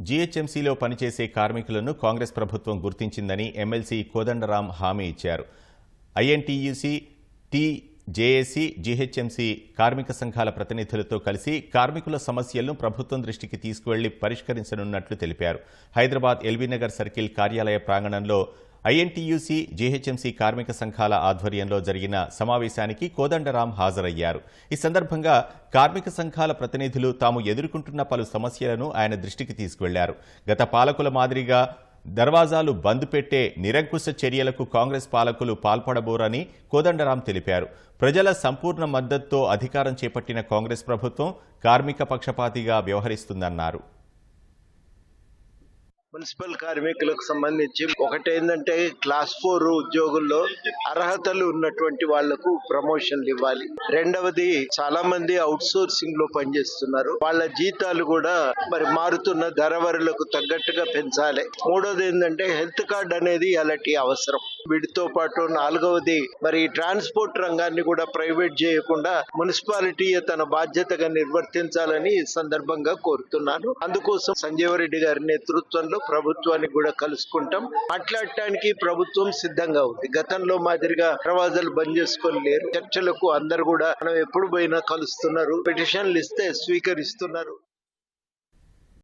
జీహెచ్ఎంసీలో పనిచేసే కార్మికులను కాంగ్రెస్ ప్రభుత్వం గుర్తించిందని ఎమ్మెల్సీ కోదండరాం హామీ ఇచ్చారు. ఐఎన్టీయూసీ టీ జేఏసీ జీహెచ్ఎంసీ కార్మిక సంఘాల ప్రతినిధులతో కలిసి కార్మికుల సమస్యలను ప్రభుత్వం దృష్టికి తీసుకువెళ్ళి పరిష్కరించనున్నట్లు తెలిపారు. హైదరాబాద్ ఎల్బీనగర్ సర్కిల్ కార్యాలయ ప్రాంగణంలో ఐఎన్టీయూసీ జీహెచ్ఎంసీ కార్మిక సంఘాల ఆధ్వర్యంలో జరిగిన సమావేశానికి కోదండరాం హాజరయ్యారు. ఈ సందర్భంగా కార్మిక సంఘాల ప్రతినిధులు తాము ఎదుర్కొంటున్న పలు సమస్యలను ఆయన దృష్టికి తీసుకువెళ్ళారు. గత పాలకుల మాదిరిగా దర్వాజాలు బంద్ పెట్టే నిరంకుశ చర్యలకు కాంగ్రెస్ పాలకులు పాల్పడబోరని కోదండరాం తెలిపారు. ప్రజల సంపూర్ణ మద్దతుతో అధికారం చేపట్టిన కాంగ్రెస్ ప్రభుత్వం కార్మిక పక్షపాతిగా వ్యవహరిస్తుందన్నారు. మున్సిపల్ కార్మికులకు సంబంధించి ఒకటేందంటే క్లాస్ ఫోర్ ఉద్యోగుల్లో అర్హతలు ఉన్నటువంటి వాళ్ళకు ప్రమోషన్లు ఇవ్వాలి. రెండవది చాలా మంది అవుట్ సోర్సింగ్లో పనిచేస్తున్నారు. వాళ్ళ జీతాలు కూడా మరి మారుతున్న ధరవరులకు తగ్గట్టుగా పెంచాలి. మూడవది ఏంటంటే హెల్త్ కార్డ్ అనేది అలాంటి అవసరం. వీటితో పాటు నాలుగవది మరి ట్రాన్స్పోర్ట్ రంగాన్ని కూడా ప్రైవేట్ చేయకుండా మున్సిపాలిటీ తన బాధ్యతగా నిర్వర్తించాలని ఈ సందర్భంగా కోరుతున్నాను. అందుకోసం సంజీవరెడ్డి గారి నేతృత్వంలో ప్రభుత్వాన్ని కూడా కలుసుకుంటాం. మాట్లాడటానికి ప్రభుత్వం సిద్ధంగా ఉంది. గతంలో మాదిరిగా దర్వాజాలు బంద్ చేసుకొని లేరు. చర్చలకు అందరు కూడా మనం ఎప్పుడు పోయినా కలుస్తున్నారు. పిటిషన్లు ఇస్తే స్వీకరిస్తున్నారు.